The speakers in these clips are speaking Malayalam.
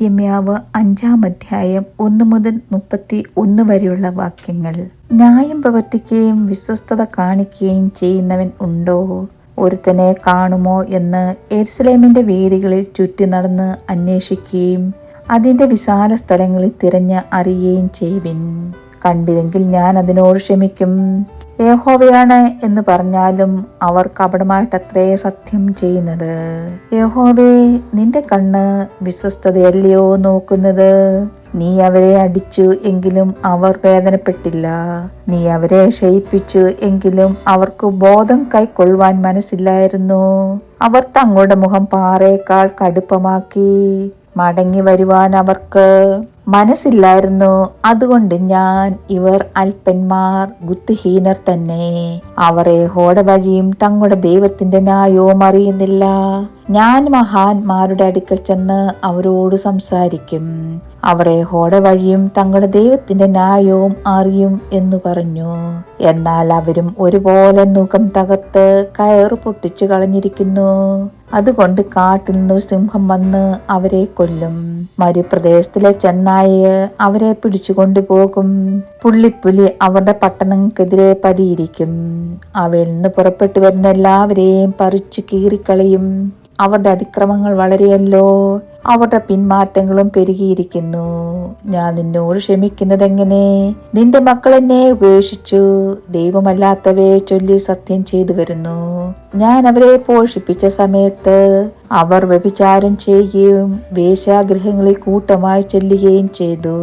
ഇരിമ്യാവ് അഞ്ചാം അധ്യായം ഒന്ന് മുതൽ മുപ്പത്തി ഒന്ന് വരെയുള്ള വാക്യങ്ങൾ. ന്യായം പ്രവർത്തിക്കുകയും വിശ്വസ്തത കാണിക്കുകയും ചെയ്യുന്നവൻ ഉണ്ടോ? ഒരുത്തനെ കാണുമോ എന്ന് എരുസലേമിന്റെ വീതികളിൽ ചുറ്റി നടന്ന് അന്വേഷിക്കുകയും അതിന്റെ വിശാല സ്ഥലങ്ങളിൽ തിരഞ്ഞ് അറിയുകയും ചെയ്യുവിൻ. കണ്ടുവെങ്കിൽ ഞാൻ അതിനോട് ക്ഷമിക്കും. യഹോവയാണ് എന്ന് പറഞ്ഞാലും അവർ കപടമായിട്ടത്രേ സത്യം ചെയ്യുന്നത്. യഹോവേ നിന്റെ കണ്ണ് വിശ്വസ്തതയല്ലയോ നോക്കുന്നത്? നീ അവരെ അടിച്ചു എങ്കിലും അവർ വേദനപ്പെട്ടില്ല. നീ അവരെ ക്ഷയിപ്പിച്ചു എങ്കിലും അവർക്ക് ബോധം കൈക്കൊള്ളുവാൻ മനസ്സില്ലായിരുന്നു. അവർ തങ്ങളുടെ മുഖം പാറയേക്കാൾ കടുപ്പമാക്കി. മടങ്ങി വരുവാൻ അവർക്ക് മനസ്സില്ലായിരുന്നു. അതുകൊണ്ട് ഞാൻ ഇവർ അല്പന്മാർ ബുദ്ധിഹീനർ തന്നെ. അവരെ ഹോട വഴിയും തങ്ങളുടെ ദൈവത്തിന്റെ ന്യായവും അറിയുന്നില്ല. ഞാൻ മഹാന്മാരുടെ അടുക്കൽ ചെന്ന് അവരോട് സംസാരിക്കും. അവർ ഹോടവഴിയും തങ്ങളുടെ ദൈവത്തിന്റെ ന്യായവും അറിയും എന്ന് പറഞ്ഞു. എന്നാൽ അവരും ഒരുപോലെ നുഖം തകർത്ത് കയറ് പൊട്ടിച്ചു കളഞ്ഞിരിക്കുന്നു. അതുകൊണ്ട് കാട്ടിൽ നിന്ന് സിംഹം വന്ന് അവരെ കൊല്ലും. മരുപ്രദേശത്തിലെ ചെന്നായ അവരെ പിടിച്ചു കൊണ്ടുപോകും. പുള്ളിപ്പുലി അവരുടെ പട്ടണങ്ങൾക്കെതിരെ പതിയിരിക്കും. അവയിൽ നിന്ന് പുറപ്പെട്ടു വരുന്ന എല്ലാവരെയും പറിച്ചു കീറിക്കളയും. അവരുടെ അതിക്രമങ്ങൾ വളരെയല്ലോ. അവരുടെ പിന്മാറ്റങ്ങളും പെരുകിയിരിക്കുന്നു. ഞാൻ നിന്നോട് ക്ഷമിക്കുന്നത് എങ്ങനെ നിന്റെ മക്കൾ എന്നെ ഉപേക്ഷിച്ചു. ദൈവമല്ലാത്തവയെ ചൊല്ലി സത്യം ചെയ്തു വരുന്നു. ഞാൻ അവരെ പോഷിപ്പിച്ച സമയത്ത് അവർ വ്യഭിചാരം ചെയ്യുകയും വേശ്യാഗ്രഹങ്ങളിൽ കൂട്ടമായി ചെല്ലുകയും ചെയ്തു.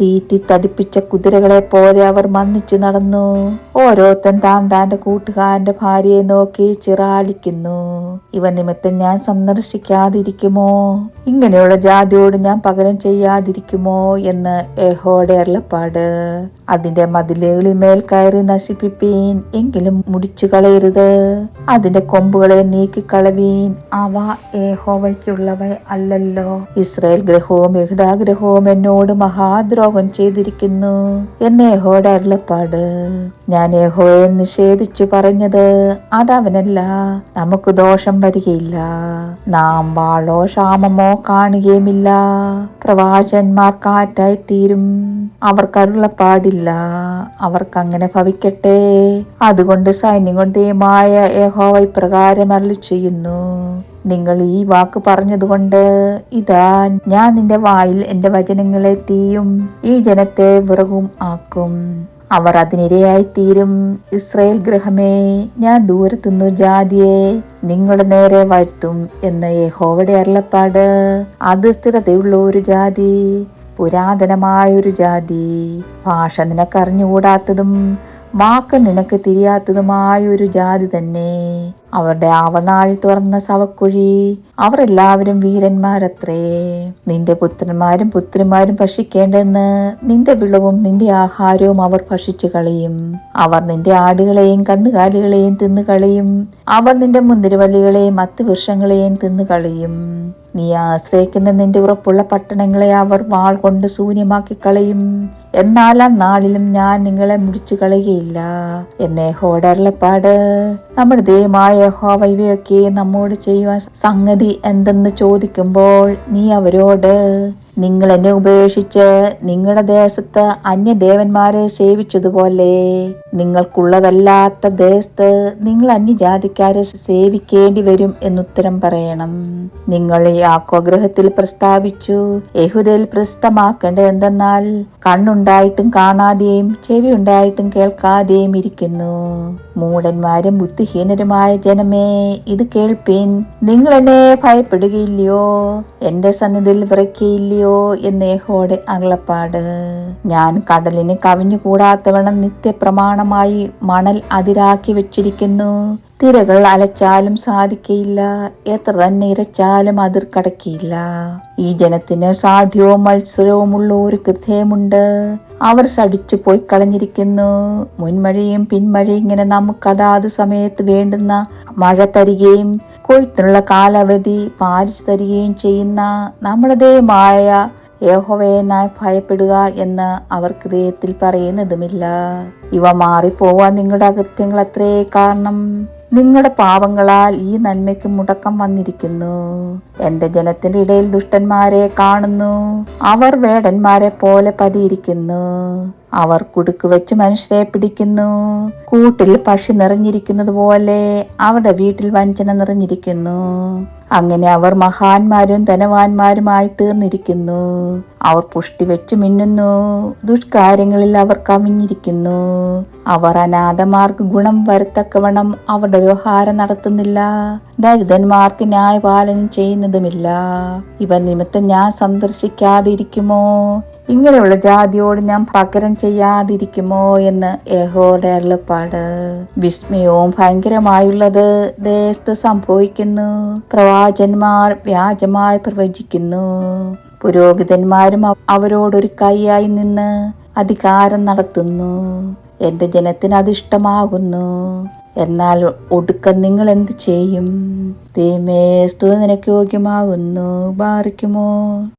തീറ്റി തടിപ്പിച്ച കുതിരകളെ പോലെ അവർ മന്നിച്ചു നടന്നു. ഓരോരുത്തൻ താൻ താന്റെ കൂട്ടുകാരന്റെ ഭാര്യയെ നോക്കി ചിറാലിക്കുന്നു. ഇവ നിമിത്തം ഞാൻ സന്ദർശിക്കാതിരിക്കുമോ? ഇങ്ങനെയുള്ള ജാതിയോട് ഞാൻ പകരം ചെയ്യാതിരിക്കുമോ? എന്ന് ഏഹോടെ അരുളപ്പാട്. അതിന്റെ മതിലുകളിൽ മേൽ കയറി നശിപ്പിപ്പീൻ എങ്കിലും മുടിച്ചു കളയരുത്. അതിന്റെ കൊമ്പുകളെ നീക്കിക്കളവീൻ അവ ഏഹോവയ്ക്കുള്ളവ അല്ലല്ലോ. ഇസ്രയേൽ ഗ്രഹവും യഹുദാഗ്രഹവും എന്നോട് മഹാദ്രോഹം ചെയ്തിരിക്കുന്നു എന്ന് ഏഹോടെ അരുളപ്പാട്. ഞാൻ യഹോയെ നിഷേധിച്ചു പറഞ്ഞത് അതവനല്ല നമുക്ക് ദോഷം വരികയില്ല. നാം വാളോ ക്ഷാമമോ കാണുകയുമില്ല. പ്രവാചന്മാർ കാറ്റായി തീരും അവർക്കരുളപ്പാടില്ല പാടില്ല അവർക്കങ്ങനെ ഭവിക്കട്ടെ. അതുകൊണ്ട് സൈന്യങ്ങളുടെയുമായ യഹോവ ഇപ്രകാരം അരളി ചെയ്യുന്നു നിങ്ങൾ ഈ വാക്ക് പറഞ്ഞതുകൊണ്ട് ഇതാ ഞാൻ നിന്റെ വായിൽ എന്റെ വചനങ്ങളെ തീയും. ഈ ജനത്തെ വിറകും ആക്കും. അവർ അതിനിരയായി തീരും ഇസ്രയേൽ ഗ്രഹമേ ഞാൻ ദൂരത്തുനിന്നു ജാതിയെ നിങ്ങളുടെ നേരെ വരുത്തും എന്ന് യഹോവയുടെ അരുളപ്പാട്. അത് സ്ഥിരതയുള്ള ഒരു ജാതി പുരാതനമായ ഒരു ജാതി. ഭാഷ നിനക്കറിഞ്ഞുകൂടാത്തതും വാക്ക് നിനക്ക് തിരിയാത്തതുമായ ഒരു ജാതി തന്നെ. അവരുടെ ആവനാഴി തുറന്ന സവക്കുഴി അവരെല്ലാവരും വീരന്മാരത്രേ. നിന്റെ പുത്രന്മാരും പുത്രിമാരും ഭക്ഷിക്കേണ്ടെന്ന് നിന്റെ വിളവും നിന്റെ ആഹാരവും അവർ ഭക്ഷിച്ചു കളയും. അവർ നിന്റെ ആടുകളെയും കന്നുകാലികളെയും തിന്നു കളയും. അവർ നിന്റെ മുന്തിരിവള്ളികളെയും തിന്നു കളയും. നീ ആശ്രയിക്കുന്ന നിന്റെ ഉറപ്പുള്ള പട്ടണങ്ങളെ അവർ വാൾ കൊണ്ട് ശൂന്യമാക്കി കളയും. എന്നാൽ ആ നാളിലും ഞാൻ നിങ്ങളെ മുടിച്ചു കളയുകയില്ല. എന്നേ ഹോടർലപ്പാട് നമ്മുടെ ദൈവമായ ഹോവ ഇവയൊക്കെ നമ്മോട് ചെയ്യുവാൻ സംഗതി എന്തെന്ന് ചോദിക്കുമ്പോൾ നീ അവരോട് നിങ്ങൾ എന്നെ ഉപേക്ഷിച്ച് നിങ്ങളുടെ ദേശത്ത് അന്യദേവന്മാരെ സേവിച്ചതുപോലെ നിങ്ങൾക്കുള്ളതല്ലാത്ത ദേശത്ത് നിങ്ങൾ അന്യജാതിക്കാരെ സേവിക്കേണ്ടി വരും എന്നുത്തരം പറയണം. നിങ്ങൾ ഈ ആക്വഗ്രഹത്തിൽ പ്രസ്താവിച്ചു യഹുദയിൽ പ്രസ്തമാക്കേണ്ടത് എന്തെന്നാൽ കണ്ണുണ്ടായിട്ടും കാണാതെയും ചെവി ഉണ്ടായിട്ടും കേൾക്കാതെയും ഇരിക്കുന്നു. മൂടന്മാരും ബുദ്ധിഹീനരുമായ ജനമേ ഇത് കേൾപ്പീൻ നിങ്ങൾ എന്നെ ഭയപ്പെടുകയില്ലയോ? എന്റെ സന്നിധിയിൽ വിറയ്ക്കയില്ലയോ? എന്ന് യഹോടെ അരുളപ്പാട്. ഞാൻ കടലിന് കവിഞ്ഞുകൂടാത്തവണ്ണം നിത്യപ്രമാണമായി മണൽ അതിരാക്കി വെച്ചിരിക്കുന്നു. തിരകൾ അലച്ചാലും സാധിക്കയില്ല. എത്ര തന്നെ ഇരച്ചാലും അതിർ കടക്കിയില്ല. ഈ ജനത്തിന് സാധ്യവും മത്സരവുമുള്ള ഒരു ഹൃദയമുണ്ട്. അവർ സടിച്ചു പോയി കളഞ്ഞിരിക്കുന്നു. മുൻമഴയും പിന്മഴയും ഇങ്ങനെ നമുക്ക് അതാത് സമയത്ത് വേണ്ടുന്ന മഴ തരികയും കൊയ്ത്തിനുള്ള കാലാവധി പാലിച്ചു തരികയും ചെയ്യുന്ന നമ്മുടെ ദൈവമായ യഹോവയെന്നായി ഭയപ്പെടുക എന്ന് അവർ ഹൃദയത്തിൽ പറയുന്നതുമില്ല. ഇവ മാറിപ്പോവാൻ നിങ്ങളുടെ അകൃത്യങ്ങൾ അത്രേ കാരണം. നിങ്ങളുടെ പാവങ്ങളാൽ ഈ നന്മയ്ക്ക് മുടക്കം വന്നിരിക്കുന്നു. എന്റെ ജനത്തിന്റെ ഇടയിൽ ദുഷ്ടന്മാരെ കാണുന്നു. അവർ വേടന്മാരെ പോലെ പതിയിരിക്കുന്നു. അവർ കുടുക്ക് വെച്ച് മനുഷ്യരെ പിടിക്കുന്നു. കൂട്ടിൽ പക്ഷി നിറഞ്ഞിരിക്കുന്നത് പോലെ അവരുടെ വീട്ടിൽ വഞ്ചന നിറഞ്ഞിരിക്കുന്നു. അങ്ങനെ അവർ മഹാന്മാരും ധനവാന്മാരുമായി തീർന്നിരിക്കുന്നു. അവർ പുഷ്ടി വെച്ചു മിന്നുന്നു. ദുഷ്കാര്യങ്ങളിൽ അവർ കവിഞ്ഞിരിക്കുന്നു. അവർ അനാഥമാർക്ക് ഗുണം വരത്തക്കവണ്ണം അവരുടെ വ്യവഹാരം നടത്തുന്നില്ല. ദരിദ്രന്മാർക്ക് ന്യായപാലനം ചെയ്യുന്നതുമില്ല. ഇവ നിമിത്തം ഞാൻ സന്ദർശിക്കാതിരിക്കുമോ? ഇങ്ങനെയുള്ള ജാതിയോട് ഞാൻ പകരം ചെയ്യാതിരിക്കുമോ എന്ന് യഹോയുടെ അരുളപ്പാട്. വിസ്മയവും ഭയങ്കരമായുള്ളത് ദേശത്ത് സംഭവിക്കുന്നു. പ്രവാചന്മാർ വ്യാജമായി പ്രവചിക്കുന്നു. പുരോഹിതന്മാരും അവ- അവരോടൊരു കൈയായി നിന്ന് അധികാരം നടത്തുന്നു. എന്റെ ജനത്തിന് അതിഷ്ടമാകുന്നു എന്നാൽ ഒടുക്കം നിങ്ങൾ എന്ത് ചെയ്യും? തീമേ സ്തുതി നിനക്ക് യോഗ്യമാകുന്നു. ബാറിക്കുമോ